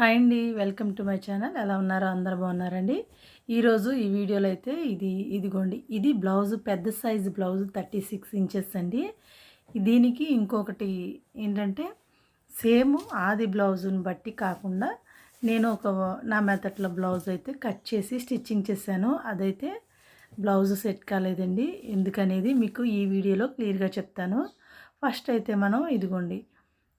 Hi అండి welcome to my channel. ఎలా ఉన్నారో? అందరు బాగున్నారండి? ఈరోజు ఈ వీడియోలో అయితే ఇది ఇదిగోండి. ఇది బ్లౌజ్ పెద్ద size blouse thirty six inches అండి. దీనికి ఇంకొకటి ఏంటంటే సేమ్ ఆది బ్లౌజుని బట్టి కాకుండా నేను ఒక నా మెథడ్లో బ్లౌజ్ అయితే కట్ చేసి స్టిచ్చింగ్ చేశాను. అదైతే బ్లౌజ్ సెట్ కాలేదండి. ఎందుకనేది మీకు ఈ వీడియోలో క్లియర్గా చెప్తాను. ఫస్ట్ అయితే మనం ఇదిగోండి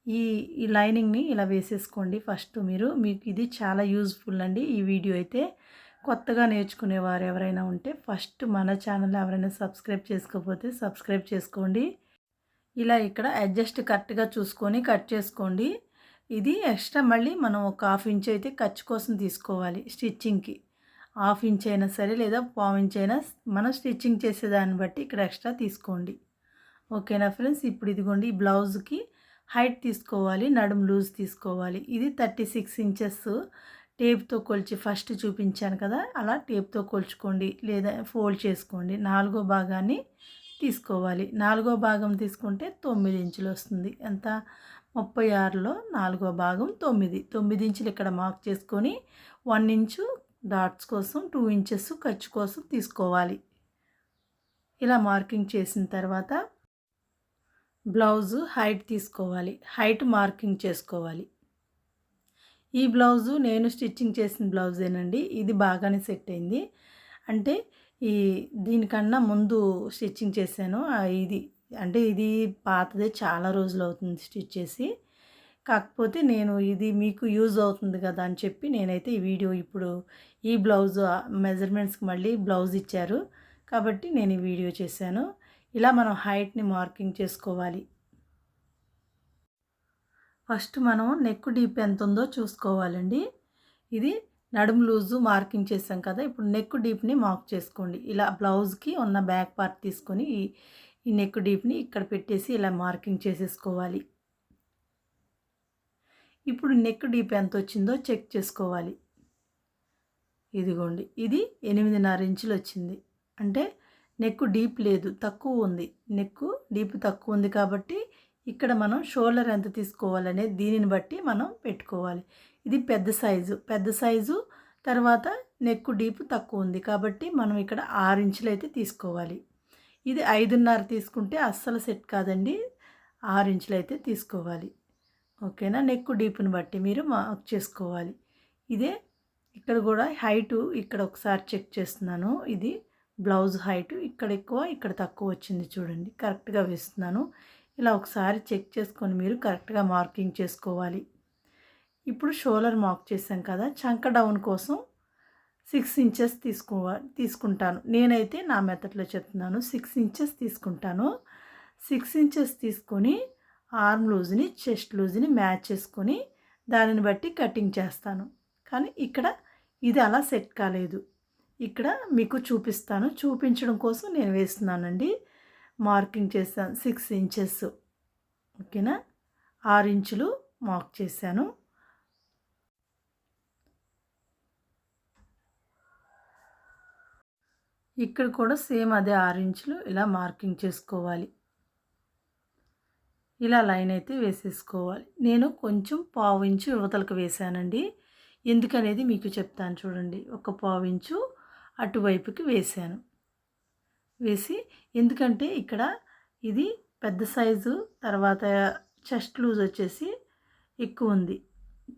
ఈ ఈ లైనింగ్ని ఇలా వేసేసుకోండి. ఫస్ట్ మీరు మీకు ఇది చాలా యూజ్ఫుల్ అండి. ఈ వీడియో అయితే కొత్తగా నేర్చుకునేవారు ఎవరైనా ఉంటే ఫస్ట్ మన ఛానల్ ఎవరైనా సబ్స్క్రైబ్ చేసుకోకపోతే సబ్స్క్రైబ్ చేసుకోండి. ఇలా ఇక్కడ అడ్జస్ట్ కరెక్ట్గా చూసుకొని కట్ చేసుకోండి. ఇది ఎక్స్ట్రా మళ్ళీ మనం ఒక హాఫ్ ఇంచ్ అయితే ఖర్చు కోసం తీసుకోవాలి స్టిచ్చింగ్కి. హాఫ్ ఇంచ్ అయినా సరే లేదా పావు ఇంచ్ అయినా మనం స్టిచ్చింగ్ చేసేదాన్ని బట్టి ఇక్కడ ఎక్స్ట్రా తీసుకోండి. ఓకేనా ఫ్రెండ్స్? ఇప్పుడు ఇదిగోండి ఈ బ్లౌజ్కి హైట్ తీసుకోవాలి నడుము లూజ్ తీసుకోవాలి. ఇది థర్టీ సిక్స్ ఇంచెస్ టేప్తో కొలిచి ఫస్ట్ చూపించాను కదా అలా టేప్తో కొలుచుకోండి లేదా ఫోల్డ్ చేసుకోండి. నాలుగో భాగాన్ని తీసుకోవాలి. నాలుగో భాగం తీసుకుంటే తొమ్మిది ఇంచులు వస్తుంది. ఎంత? ముప్పై ఆరులో నాలుగో భాగం తొమ్మిది. తొమ్మిది ఇంచులు ఇక్కడ మార్క్ చేసుకొని వన్ ఇంచు డాట్స్ కోసం టూ ఇంచెస్ ఖర్చు కోసం తీసుకోవాలి. ఇలా మార్కింగ్ చేసిన తర్వాత బ్లౌజు హైట్ తీసుకోవాలి. హైట్ మార్కింగ్ చేసుకోవాలి. ఈ బ్లౌజు నేను స్టిచ్చింగ్ చేసిన బ్లౌజేనండి. ఇది బాగానే సెట్ అయింది. అంటే ఈ దీనికన్నా ముందు స్టిచ్చింగ్ చేశాను. ఇది అంటే ఇది పాతదే చాలా రోజులు అవుతుంది స్టిచ్ చేసి. కాకపోతే నేను ఇది మీకు యూజ్ అవుతుంది కదా అని చెప్పి నేనైతే ఈ వీడియో ఇప్పుడు ఈ బ్లౌజ్ మెజర్మెంట్స్కి మళ్ళీ బ్లౌజ్ ఇచ్చారు. కాబట్టి నేను ఈ వీడియో చేశాను. ఇలా మనం హైట్ని మార్కింగ్ చేసుకోవాలి. ఫస్ట్ మనం నెక్ డీప్ ఎంత ఉందో చూసుకోవాలండి. ఇది నడుము లూజు మార్కింగ్ చేసాం కదా ఇప్పుడు నెక్ డీప్ని మార్క్ చేసుకోండి. ఇలా బ్లౌజ్కి ఉన్న బ్యాక్ పార్ట్ తీసుకొని ఈ నెక్ డీప్ని ఇక్కడ పెట్టేసి ఇలా మార్కింగ్ చేసేసుకోవాలి. ఇప్పుడు నెక్ డీప్ ఎంత వచ్చిందో చెక్ చేసుకోవాలి. ఇదిగోండి ఇది ఎనిమిదిన్నర ఇంచులు వచ్చింది. అంటే నెక్ డీప్ లేదు తక్కువ ఉంది. నెక్ డీప్ తక్కువ ఉంది కాబట్టి ఇక్కడ మనం షోల్డర్ ఎంత తీసుకోవాలనే దీనిని బట్టి మనం పెట్టుకోవాలి. ఇది పెద్ద సైజు. పెద్ద సైజు తర్వాత నెక్ డీప్ తక్కువ ఉంది కాబట్టి మనం ఇక్కడ ఆరు ఇంచులు అయితే తీసుకోవాలి. ఇది ఐదున్నర తీసుకుంటే అస్సలు సెట్ కాదండి. ఆరు ఇంచులు అయితే తీసుకోవాలి. ఓకేనా? నెక్ డీప్ని బట్టి మీరు మార్క్ చేసుకోవాలి. ఇదే ఇక్కడ కూడా హైటు ఇక్కడ ఒకసారి చెక్ చేస్తున్నాను. ఇది బ్లౌజ్ హైట్ ఇక్కడ ఎక్కువ ఇక్కడ తక్కువ వచ్చింది చూడండి. కరెక్ట్గా వేస్తున్నాను. ఇలా ఒకసారి చెక్ చేసుకొని మీరు కరెక్ట్గా మార్కింగ్ చేసుకోవాలి. ఇప్పుడు షోలర్ మార్క్ చేసాం కదా చంక డౌన్ కోసం సిక్స్ ఇంచెస్ తీసుకో తీసుకుంటాను. నేనైతే నా మెథడ్లో చెప్తున్నాను సిక్స్ ఇంచెస్ తీసుకుంటాను. సిక్స్ ఇంచెస్ తీసుకొని ఆర్మ్ లూజ్ని చెస్ట్ లూజ్ని మ్యాచ్ చేసుకొని దానిని బట్టి కటింగ్ చేస్తాను. కానీ ఇక్కడ ఇది అలా సెట్ కాలేదు. ఇక్కడ మీకు చూపిస్తాను. చూపించడం కోసం నేను వేస్తున్నానండి. మార్కింగ్ చేస్తాను సిక్స్ ఇంచెస్. ఓకేనా? ఆరు ఇంచులు మార్క్ చేశాను. ఇక్కడ కూడా సేమ్ అదే ఆరు ఇంచులు ఇలా మార్కింగ్ చేసుకోవాలి. ఇలా లైన్ అయితే వేసేసుకోవాలి. నేను కొంచెం పావు ఇంచు యువతలకు వేశానండి. ఎందుకనేది మీకు చెప్తాను చూడండి. ఒక పావు ఇంచు అటువైపుకి వేసాను వేసి ఎందుకంటే ఇక్కడ ఇది పెద్ద సైజు తర్వాత చెస్ట్ లూజ్ వచ్చేసి ఎక్కువ ఉంది.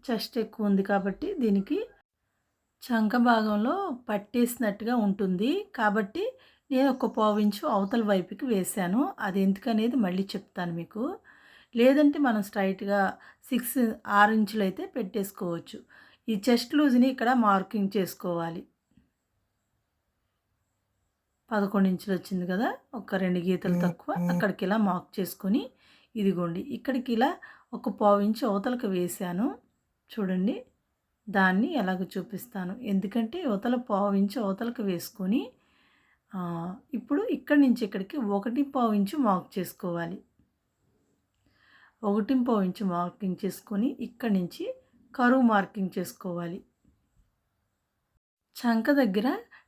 చెస్ట్ ఎక్కువ ఉంది కాబట్టి దీనికి చంక భాగంలో పట్టేసినట్టుగా ఉంటుంది. కాబట్టి నేను ఒక పావించు అవతల వైపుకి వేశాను. అది ఎందుకనేది మళ్ళీ చెప్తాను మీకు. లేదంటే మనం స్ట్రైట్గా సిక్స్ ఆరు ఇంచులు అయితే పెట్టేసుకోవచ్చు. ఈ చెస్ట్ లూజ్ని ఇక్కడ మార్కింగ్ చేసుకోవాలి. పదకొండు ఇంచులు వచ్చింది కదా ఒక రెండు గీతలు తక్కువ. అక్కడికి ఇలా మార్క్ చేసుకొని ఇదిగోండి. ఇక్కడికి ఇలా ఒక పావు ఇంచు అవతలకు వేసాను చూడండి దాన్ని ఎలాగ చూపిస్తాను. ఎందుకంటే అవతల పావు ఇంచు అవతలకు వేసుకొని ఇప్పుడు ఇక్కడి నుంచి ఇక్కడికి ఒకటి పావు ఇంచు మార్క్ చేసుకోవాలి. ఒకటి పావు ఇంచు మార్కింగ్ చేసుకొని ఇక్కడి నుంచి కరువు మార్కింగ్ చేసుకోవాలి. చంక దగ్గర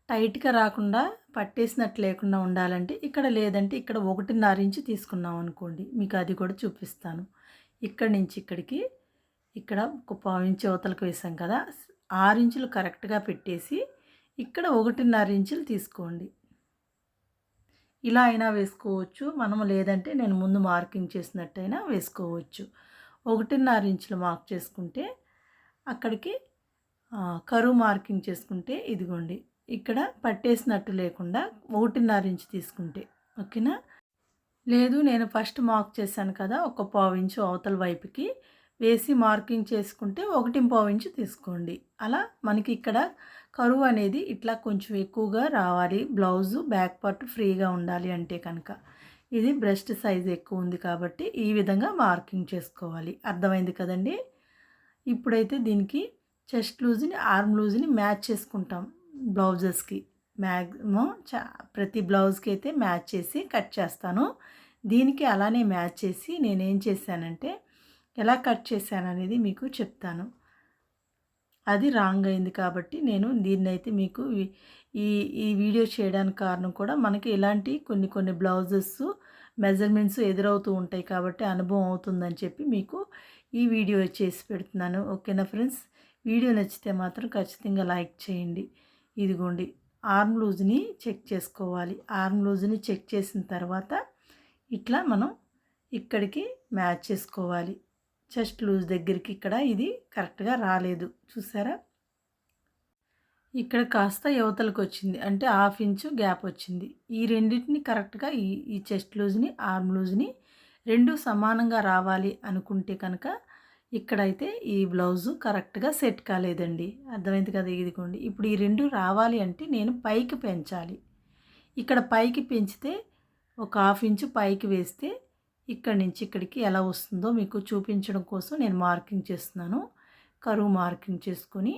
టైట్గా రాకుండా పట్టేసినట్టు లేకుండా ఉండాలంటే ఇక్కడ లేదంటే ఇక్కడ ఒకటిన్నర ఇంచు తీసుకున్నాం అనుకోండి. మీకు అది కూడా చూపిస్తాను. ఇక్కడి నుంచి ఇక్కడికి ఇక్కడ ఒక పావు ఇంచు అవతలకు వేసాం కదా. ఆరు ఇంచులు కరెక్ట్గా పెట్టేసి ఇక్కడ ఒకటిన్నర ఇంచులు తీసుకోండి. ఇలా అయినా వేసుకోవచ్చు. మనం లేదంటే నేను ముందు మార్కింగ్ చేసినట్టయినా వేసుకోవచ్చు. ఒకటిన్నర ఇంచులు మార్క్ చేసుకుంటే అక్కడికి కరువు మార్కింగ్ చేసుకుంటే ఇదిగోండి. ఇక్కడ పట్టేసినట్టు లేకుండా ఒకటిన్నర ఇంచు తీసుకుంటే ఓకేనా? లేదు నేను ఫస్ట్ మార్క్ చేశాను కదా ఒక పావు ఇంచు అవతల వైపుకి వేసి మార్కింగ్ చేసుకుంటే ఒకటి పావు ఇంచు తీసుకోండి. అలా మనకి ఇక్కడ కరువు అనేది ఇట్లా కొంచెం ఎక్కువగా రావాలి. బ్లౌజు బ్యాక్ పార్ట్ ఫ్రీగా ఉండాలి అంటే కనుక. ఇది బ్రెస్ట్ సైజ్ ఎక్కువ ఉంది కాబట్టి ఈ విధంగా మార్కింగ్ చేసుకోవాలి. అర్థమైంది కదండి? ఇప్పుడైతే దీనికి చెస్ట్ లూజ్ని ఆర్మ్ లూజ్ని మ్యాచ్ చేసుకుంటాం. బ్లౌజెస్కి మ్యాక్సిమం చా ప్రతి బ్లౌజ్కి అయితే మ్యాచ్ చేసి కట్ చేస్తాను. దీనికి అలానే మ్యాచ్ చేసి నేనేం చేశానంటే ఎలా కట్ చేశాను అనేది మీకు చెప్తాను. అది రాంగ్ అయింది కాబట్టి నేను దీన్ని అయితే మీకు ఈ ఈ వీడియో చేయడానికి కారణం కూడా మనకి ఇలాంటి కొన్ని కొన్ని బ్లౌజెస్ మెజర్మెంట్స్ ఎదురవుతూ ఉంటాయి కాబట్టి అనుభవం అవుతుందని చెప్పి మీకు ఈ వీడియో చేసి పెడుతున్నాను. ఓకేనా ఫ్రెండ్స్? వీడియో నచ్చితే మాత్రం ఖచ్చితంగా లైక్ చేయండి. ఇదిగోండి ఆర్మ్ లూజ్ని చెక్ చేసుకోవాలి. ఆర్మ్ లూజ్ని చెక్ చేసిన తర్వాత ఇట్లా మనం ఇక్కడికి మ్యాచ్ చేసుకోవాలి. చెస్ట్ లూజ్ దగ్గరికి ఇక్కడ ఇది కరెక్ట్గా రాలేదు. చూసారా? ఇక్కడ కాస్త యువతలకు వచ్చింది. అంటే హాఫ్ ఇంచు గ్యాప్ వచ్చింది. ఈ రెండింటిని కరెక్ట్గా ఈ ఈ చెస్ట్ లూజ్ని ఆర్మ్ లూజ్ని రెండు సమానంగా రావాలి అనుకుంటే కనుక ఇక్కడైతే ఈ బ్లౌజు కరెక్ట్గా సెట్ కాలేదండి. అర్థమైంది కదా ఇదిగోండి. ఇప్పుడు ఈ రెండు రావాలి అంటే నేను పైకి పెంచాలి. ఇక్కడ పైకి పెంచితే ఒక హాఫ్ ఇంచు పైకి వేస్తే ఇక్కడి నుంచి ఇక్కడికి ఎలా వస్తుందో మీకు చూపించడం కోసం నేను మార్కింగ్ చేస్తున్నాను. కరువు మార్కింగ్ చేసుకొని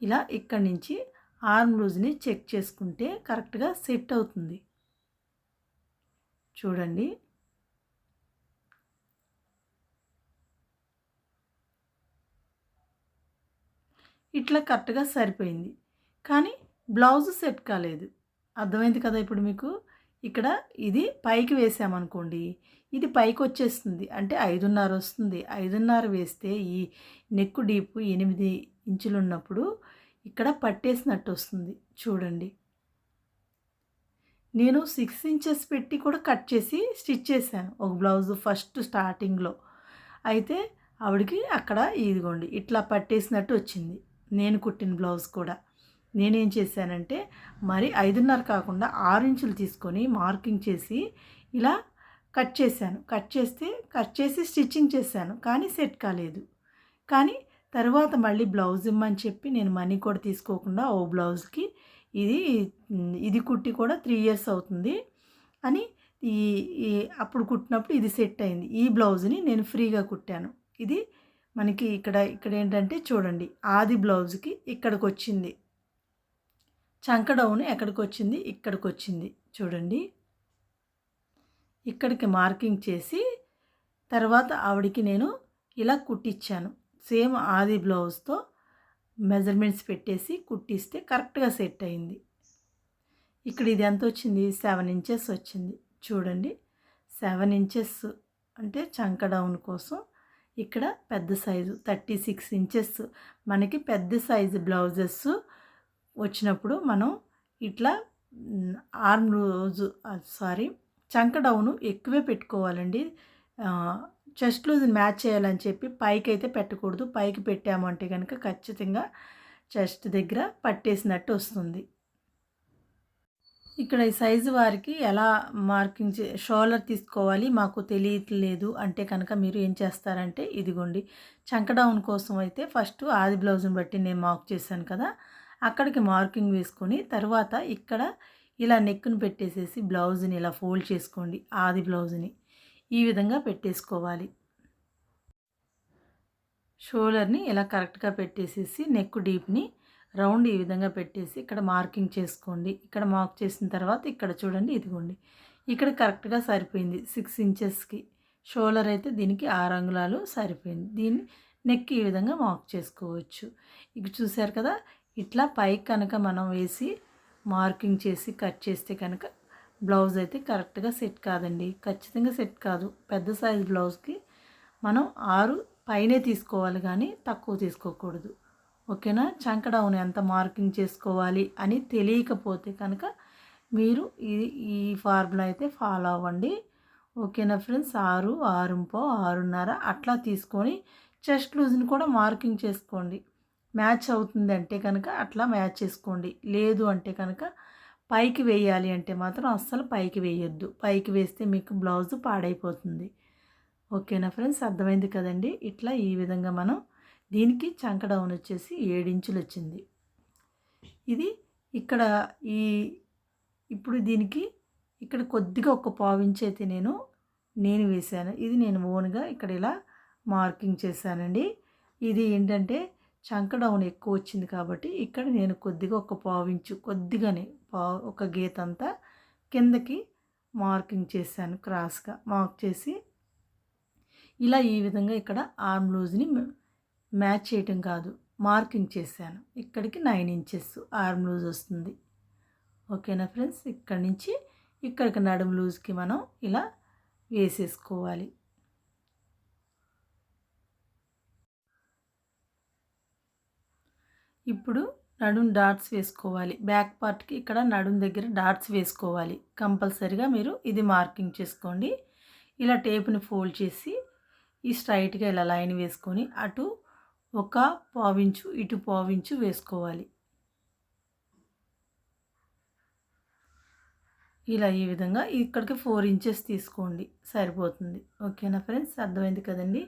ఇలా ఇక్కడి నుంచి ఆర్మ్ లూజ్ని చెక్ చేసుకుంటే కరెక్ట్గా సెట్ అవుతుంది. చూడండి. ఇట్లా కరెక్ట్గా సరిపోయింది. కానీ బ్లౌజ్ సెట్ కాలేదు. అర్థమైంది కదా ఇప్పుడు మీకు? ఇక్కడ ఇది పైకి వేసామనుకోండి ఇది పైకి వచ్చేస్తుంది అంటే ఐదున్నర వస్తుంది. ఐదున్నర వేస్తే ఈ నెక్కు డీపు ఎనిమిది ఇంచులు ఉన్నప్పుడు ఇక్కడ పట్టేసినట్టు వస్తుంది. చూడండి. నేను సిక్స్ ఇంచెస్ పెట్టి కూడా కట్ చేసి స్టిచ్ చేశాను. ఒక బ్లౌజ్ ఫస్ట్ స్టార్టింగ్లో. అయితే ఆవిడకి అక్కడ ఇదిగోండి ఇట్లా పట్టేసినట్టు వచ్చింది. నేను కుట్టిన బ్లౌజ్ కూడా. నేనేం చేశానంటే మరి ఐదున్నర కాకుండా ఆరు ఇంచులు తీసుకొని మార్కింగ్ చేసి ఇలా కట్ చేశాను. కట్ చేస్తే కట్ చేసి స్టిచ్చింగ్ చేశాను కానీ సెట్ కాలేదు. కానీ తర్వాత మళ్ళీ బ్లౌజ్ ఇమ్మని చెప్పి నేను మనీ కూడా తీసుకోకుండా ఓ బ్లౌజ్కి ఇది ఇది కుట్టి కూడా త్రీ ఇయర్స్ అవుతుంది అని ఈ అప్పుడు కుట్టినప్పుడు ఇది సెట్ అయింది. ఈ బ్లౌజ్ని నేను ఫ్రీగా కుట్టాను. ఇది మనకి ఇక్కడ ఇక్కడ ఏంటంటే చూడండి ఆది బ్లౌజ్కి ఇక్కడికి వచ్చింది చంక డౌన్ ఎక్కడికి వచ్చింది ఇక్కడికి వచ్చింది చూడండి. ఇక్కడికి మార్కింగ్ చేసి తర్వాత ఆవిడికి నేను ఇలా కుట్టించాను సేమ్ ఆది బ్లౌజ్తో మెజర్మెంట్స్ పెట్టేసి కుట్టిస్తే కరెక్ట్గా సెట్ అయింది. ఇక్కడ ఇది ఎంత వచ్చింది? సెవెన్ ఇంచెస్ వచ్చింది. చూడండి. సెవెన్ ఇంచెస్ అంటే చంక డౌన్ కోసం ఇక్కడ పెద్ద సైజు థర్టీ సిక్స్ ఇంచెస్. మనకి పెద్ద సైజు బ్లౌజెస్ వచ్చినప్పుడు మనం ఇట్లా ఆర్మ్ రోజు సారీ చంక డౌను ఎక్కువే పెట్టుకోవాలండి. చెస్ట్ లూజ్ మ్యాచ్ చేయాలని చెప్పి పైకి అయితే పెట్టకూడదు. పైకి పెట్టామంటే కనుక ఖచ్చితంగా చెస్ట్ దగ్గర పట్టేసినట్టు వస్తుంది. ఇక్కడ ఈ సైజు వారికి ఎలా మార్కింగ్ చే షోల్డర్ తీసుకోవాలి మాకు తెలియట్లేదు. అంటే కనుక మీరు ఏం చేస్తారంటే ఇదిగోండి చంక డౌన్ కోసం అయితే ఫస్ట్ ఆది బ్లౌజ్ని బట్టి నేను మార్క్ చేశాను కదా అక్కడికి మార్కింగ్ వేసుకొని తర్వాత ఇక్కడ ఇలా నెక్ను పెట్టేసేసి బ్లౌజ్ని ఇలా ఫోల్డ్ చేసుకోండి ఆది బ్లౌజ్ని. ఈ విధంగా పెట్టేసుకోవాలి. షోల్డర్ని ఇలా కరెక్ట్గా పెట్టేసేసి నెక్ డీప్ని రౌండ్ ఈ విధంగా పెట్టేసి ఇక్కడ మార్కింగ్ చేసుకోండి. ఇక్కడ మార్క్ చేసిన తర్వాత ఇక్కడ చూడండి ఇదిగోండి. ఇక్కడ కరెక్ట్గా సరిపోయింది సిక్స్ ఇంచెస్కి. షోలర్ అయితే దీనికి ఆరు అంగుళాలు సరిపోయింది. దీన్ని నెక్ ఈ విధంగా మార్క్ చేసుకోవచ్చు. ఇక చూసారు కదా ఇట్లా పైకి కనుక మనం వేసి మార్కింగ్ చేసి కట్ చేస్తే కనుక బ్లౌజ్ అయితే కరెక్ట్గా సెట్ కాదండి. ఖచ్చితంగా సెట్ కాదు. పెద్ద సైజ్ బ్లౌజ్కి మనం ఆరు పైనే తీసుకోవాలి కానీ తక్కువ తీసుకోకూడదు. ఓకేనా? చంకడౌన్ ఎంత మార్కింగ్ చేసుకోవాలి అని తెలియకపోతే కనుక మీరు ఈ ఈ ఫార్ములా అయితే ఫాలో అవ్వండి. ఓకేనా ఫ్రెండ్స్? ఆరు ఆరుంపో ఆరున్నర అట్లా తీసుకొని చెస్ట్ లూజ్ని కూడా మార్కింగ్ చేసుకోండి. మ్యాచ్ అవుతుంది అంటే కనుక అట్లా మ్యాచ్ చేసుకోండి. లేదు అంటే కనుక పైకి వేయాలి అంటే మాత్రం అస్సలు పైకి వేయొద్దు. పైకి వేస్తే మీకు బ్లౌజ్ పాడైపోతుంది. ఓకేనా ఫ్రెండ్స్? అర్థమైంది కదండి? ఇట్లా ఈ విధంగా మనం దీనికి చంక డౌన్ వచ్చేసి ఏడించులు వచ్చింది ఇది ఇక్కడ ఈ ఇప్పుడు దీనికి ఇక్కడ కొద్దిగా ఒక పావించి అయితే నేను నేను వేశాను. ఇది నేను ఓన్గా ఇక్కడ ఇలా మార్కింగ్ చేశానండి. ఇది ఏంటంటే చంక డౌన్ ఎక్కువ వచ్చింది కాబట్టి ఇక్కడ నేను కొద్దిగా ఒక పావించు కొద్దిగానే పా ఒక గీత అంతా కిందకి మార్కింగ్ చేశాను క్రాస్గా. మార్క్ చేసి ఇలా ఈ విధంగా ఇక్కడ ఆర్మ్ లూజ్ని మ్యాచ్ చేయటం కాదు. మార్కింగ్ చేశాను. ఇక్కడికి నైన్ ఇంచెస్ ఆర్మ్ లూజ్ వస్తుంది. ఓకేనా ఫ్రెండ్స్? ఇక్కడ నుంచి ఇక్కడికి నడుము లూజ్కి మనం ఇలా వేసేసుకోవాలి. ఇప్పుడు నడుం డాట్స్ వేసుకోవాలి. బ్యాక్ పార్ట్కి ఇక్కడ నడుం దగ్గర డాట్స్ వేసుకోవాలి. కంపల్సరిగా మీరు ఇది మార్కింగ్ చేసుకోండి. ఇలా టేప్ని ఫోల్డ్ చేసి ఈ స్ట్రైట్గా ఇలా లైన్ వేసుకొని అటు ఒక పావించు ఇటు పావించు వేసుకోవాలి. ఇలా ఈ విధంగా ఇక్కడికి ఫోర్ ఇంచెస్ తీసుకోండి. సరిపోతుంది. ఓకేనా ఫ్రెండ్స్? అర్థమైంది కదండి?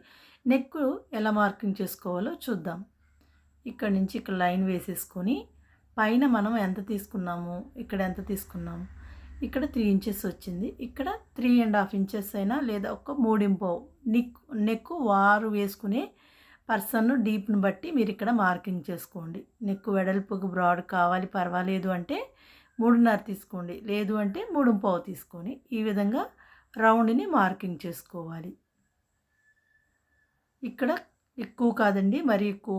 నెక్ ఎలా మార్కింగ్ చేసుకోవాలో చూద్దాం. ఇక్కడ నుంచి ఇక్కడ లైన్ వేసేసుకొని పైన మనం ఎంత తీసుకున్నాము? ఇక్కడ ఎంత తీసుకున్నాము? ఇక్కడ త్రీ ఇంచెస్ వచ్చింది. ఇక్కడ త్రీ అండ్ హాఫ్ ఇంచెస్ అయినా లేదా ఒక మూడింపో నెక్ నెక్ వారు వేసుకునే పర్సన్ డీప్ని బట్టి మీరు ఇక్కడ మార్కింగ్ చేసుకోండి. నెక్ వెడల్పుకు బ్రాడ్ కావాలి పర్వాలేదు అంటే మూడున్నర తీసుకోండి. లేదు అంటే మూడు పావు తీసుకొని ఈ విధంగా రౌండ్ని మార్కింగ్ చేసుకోవాలి. ఇక్కడ ఎక్కువ కాదండి మరి ఎక్కువ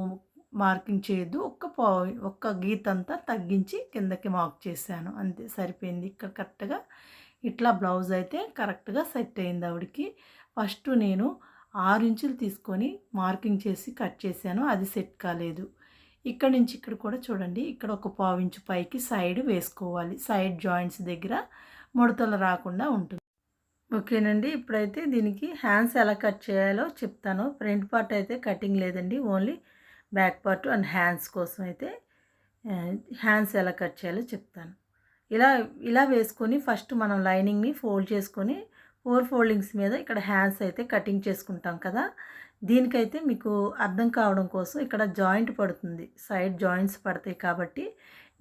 మార్కింగ్ చేయొద్దు. ఒక్క పావు ఒక్క గీత అంతా తగ్గించి కిందకి మార్క్ చేశాను. అంతే సరిపోయింది. ఇక్కడ కరెక్ట్గా ఇట్లా బ్లౌజ్ అయితే కరెక్ట్గా సెట్ అయింది ఆవిడకి. ఫస్ట్ నేను ఆరు ఇంచులు తీసుకొని మార్కింగ్ చేసి కట్ చేశాను. అది సెట్ కాలేదు. ఇక్కడ నుంచి ఇక్కడ కూడా చూడండి. ఇక్కడ ఒక పావించు పైకి సైడ్ వేసుకోవాలి. సైడ్ జాయింట్స్ దగ్గర ముడతలు రాకుండా ఉంటుంది. ఓకేనండి. ఇప్పుడైతే దీనికి హ్యాండ్స్ ఎలా కట్ చేయాలో చెప్తాను. ఫ్రంట్ పార్ట్ అయితే కటింగ్ లేదండి. Only back part and hands కోసం అయితే హ్యాండ్స్ ఎలా కట్ చేయాలో చెప్తాను. ఇలా ఇలా వేసుకొని ఫస్ట్ మనం లైనింగ్ని ఫోల్డ్ చేసుకొని ఫోర్ ఫోల్డింగ్స్ మీద ఇక్కడ హ్యాండ్స్ అయితే కటింగ్ చేసుకుంటాం కదా. దీనికైతే మీకు అర్థం కావడం కోసం ఇక్కడ జాయింట్ పడుతుంది. సైడ్ జాయింట్స్ పడతాయి కాబట్టి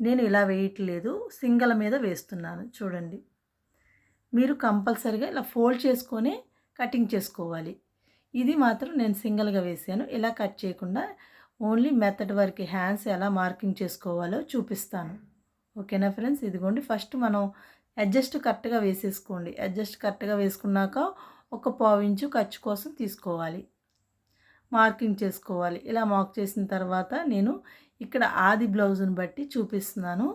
నేను ఇలా వేయట్లేదు. సింగల్ మీద వేస్తున్నాను. చూడండి. మీరు కంపల్సరిగా ఇలా ఫోల్డ్ చేసుకొని కటింగ్ చేసుకోవాలి. ఇది మాత్రం నేను సింగిల్గా వేసాను ఇలా కట్ చేయకుండా ఓన్లీ మెథడ్ వరకు హ్యాండ్స్ ఎలా మార్కింగ్ చేసుకోవాలో చూపిస్తాను. ఓకేనా ఫ్రెండ్స్? ఇదిగోండి. ఫస్ట్ మనం అడ్జస్ట్ కరెక్ట్గా వేసేసుకోండి. అడ్జస్ట్ కరెక్ట్గా వేసుకున్నాక ఒక పావించు ఖర్చు కోసం తీసుకోవాలి. మార్కింగ్ చేసుకోవాలి. ఇలా మార్క్ చేసిన తర్వాత నేను ఇక్కడ ఆది బ్లౌజ్ని బట్టి చూపిస్తున్నాను.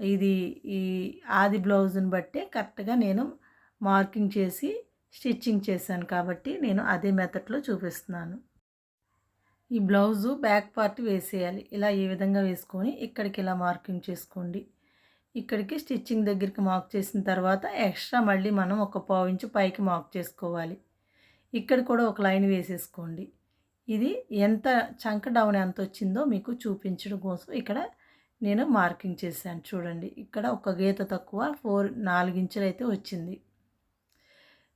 ఇది ఈ ఆది బ్లౌజ్ని బట్టే కరెక్ట్గా నేను మార్కింగ్ చేసి స్టిచ్చింగ్ చేశాను కాబట్టి నేను అదే మెథడ్లో చూపిస్తున్నాను. ఈ బ్లౌజు బ్యాక్ పార్ట్ వేసేయాలి. ఇలా ఈ విధంగా వేసుకొని ఇక్కడికి ఇలా మార్కింగ్ చేసుకోండి. ఇక్కడికి స్టిచ్చింగ్ దగ్గరికి మార్క్ చేసిన తర్వాత ఎక్స్ట్రా మళ్ళీ మనం ఒక పావు ఇంచు పైకి మార్క్ చేసుకోవాలి. ఇక్కడ కూడా ఒక లైన్ వేసేసుకోండి. ఇది ఎంత చంక డౌన్ ఎంత వచ్చిందో మీకు చూపించడం కోసం ఇక్కడ నేను మార్కింగ్ చేశాను. చూడండి ఇక్కడ ఒక గీత తక్కువ ఫోర్ నాలుగించులు అయితే వచ్చింది.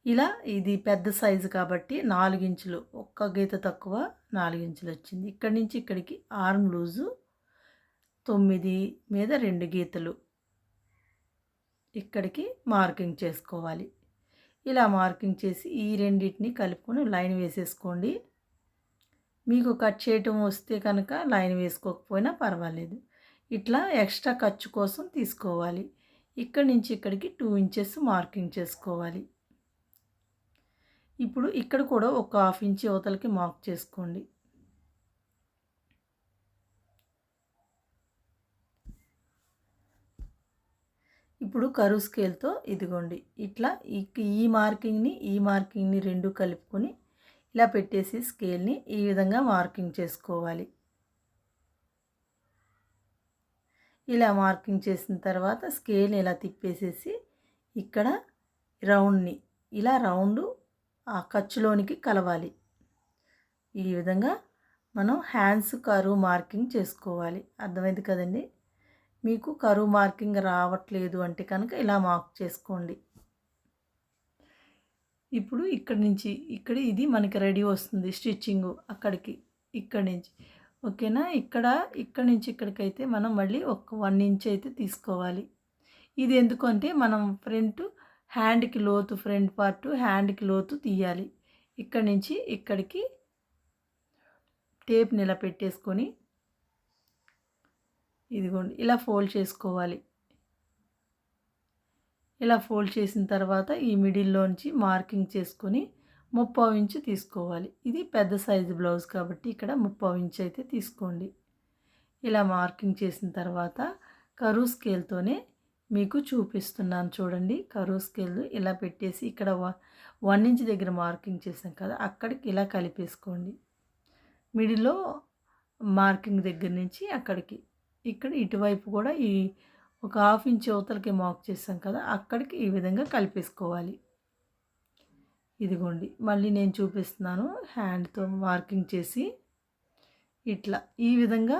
ఇలా ఇది పెద్ద సైజు కాబట్టి నాలుగించులు ఒక్క గీత తక్కువ నాలుగించులు వచ్చింది. ఇక్కడి నుంచి ఇక్కడికి ఆర్మ్ లూజు తొమ్మిది మీద రెండు గీతలు. ఇక్కడికి మార్కింగ్ చేసుకోవాలి. ఇలా మార్కింగ్ చేసి ఈ రెండింటిని కలుపుకొని లైన్ వేసేసుకోండి. మీకు కట్ చేయటం వస్తే కనుక లైన్ వేసుకోకపోయినా పర్వాలేదు. ఇట్లా ఎక్స్ట్రా ఖర్చు కోసం తీసుకోవాలి. ఇక్కడి నుంచి ఇక్కడికి టూ ఇంచెస్ మార్కింగ్ చేసుకోవాలి. ఇప్పుడు ఇక్కడ కూడా ఒక హాఫ్ ఇంచ్ అవతలకి మార్క్ చేసుకోండి. ఇప్పుడు కరువు స్కేల్తో ఇదిగోండి ఇట్లా ఈ మార్కింగ్ని ఈ మార్కింగ్ని రెండు కలుపుకొని ఇలా పెట్టేసి స్కేల్ని ఈ విధంగా మార్కింగ్ చేసుకోవాలి. ఇలా మార్కింగ్ చేసిన తర్వాత స్కేల్ని ఇలా తిప్పేసేసి ఇక్కడ రౌండ్ని ఇలా రౌండ్ ఆ ఖర్చులోనికి కలవాలి. ఈ విధంగా మనం హ్యాండ్స్ కరువు మార్కింగ్ చేసుకోవాలి. అర్థమైంది కదండి? మీకు కరువు మార్కింగ్ రావట్లేదు అంటే కనుక ఇలా మార్క్ చేసుకోండి. ఇప్పుడు ఇక్కడి నుంచి ఇక్కడ ఇది మనకి రెడీ వస్తుంది స్టిచ్చింగ్ అక్కడికి ఇక్కడి నుంచి. ఓకేనా? ఇక్కడ ఇక్కడి నుంచి ఇక్కడికైతే మనం మళ్ళీ ఒక వన్ ఇంచ్ అయితే తీసుకోవాలి. ఇది ఎందుకంటే మనం ఫ్రంట్ హ్యాండ్కి లోతు ఫ్రంట్ పార్ట్ హ్యాండ్కి లోతు తీయాలి. ఇక్కడి నుంచి ఇక్కడికి టేప్ నిలబెట్టేసుకొని పెట్టేసుకొని ఇదిగోండి ఇలా ఫోల్డ్ చేసుకోవాలి. ఇలా ఫోల్డ్ చేసిన తర్వాత ఈ మిడిల్లోంచి మార్కింగ్ చేసుకొని ముప్పావు ఇంచు తీసుకోవాలి. ఇది పెద్ద సైజు బ్లౌజ్ కాబట్టి ఇక్కడ ముప్పావు ఇంచు అయితే తీసుకోండి. ఇలా మార్కింగ్ చేసిన తర్వాత కరూ స్కేల్తోనే మీకు చూపిస్తున్నాను చూడండి. కరువు స్కేల్ ఇలా పెట్టేసి ఇక్కడ వన్ ఇంచ్ దగ్గర మార్కింగ్ చేసాం కదా అక్కడికి ఇలా కలిపేసుకోండి. మిడిల్లో మార్కింగ్ దగ్గర నుంచి అక్కడికి. ఇక్కడ ఇటువైపు కూడా ఈ ఒక హాఫ్ ఇంచ్ అవతలకి మార్క్ చేసాం కదా అక్కడికి ఈ విధంగా కలిపేసుకోవాలి. ఇదిగోండి మళ్ళీ నేను చూపిస్తున్నాను హ్యాండ్తో మార్కింగ్ చేసి ఇట్లా ఈ విధంగా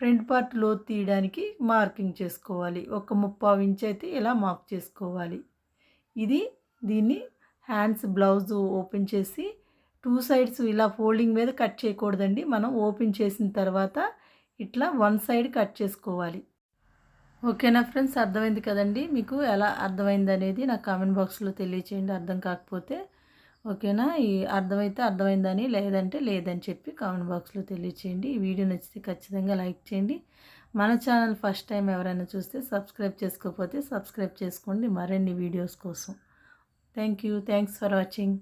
ఫ్రంట్ పార్ట్లో తీయడానికి మార్కింగ్ చేసుకోవాలి. ఒక ముప్పావు ఇంచ్ అయితే ఇలా మార్క్ చేసుకోవాలి. ఇది దీన్ని హ్యాండ్స్ బ్లౌజ్ ఓపెన్ చేసి టూ సైడ్స్ ఇలా ఫోల్డింగ్ మీద కట్ చేయకూడదండి. మనం ఓపెన్ చేసిన తర్వాత ఇట్లా వన్ సైడ్ కట్ చేసుకోవాలి. ఓకేనా ఫ్రెండ్స్? అర్థమైంది కదండి? మీకు ఎలా అర్థమైంది అనేది నాకు కామెంట్ బాక్స్లో తెలియచేయండి. అర్థం కాకపోతే ఓకేనా? ఈ అర్థమైతే అర్థమైందని లేదంటే లేదని చెప్పి కామెంట్ బాక్స్లో తెలియచేయండి. ఈ వీడియో నచ్చితే ఖచ్చితంగా లైక్ చేయండి. మన ఛానల్ ఫస్ట్ టైం ఎవరైనా చూస్తే సబ్స్క్రైబ్ చేసుకోకపోతే సబ్స్క్రైబ్ చేసుకోండి. మరిన్ని వీడియోస్ కోసం. Thank you. Thanks for watching.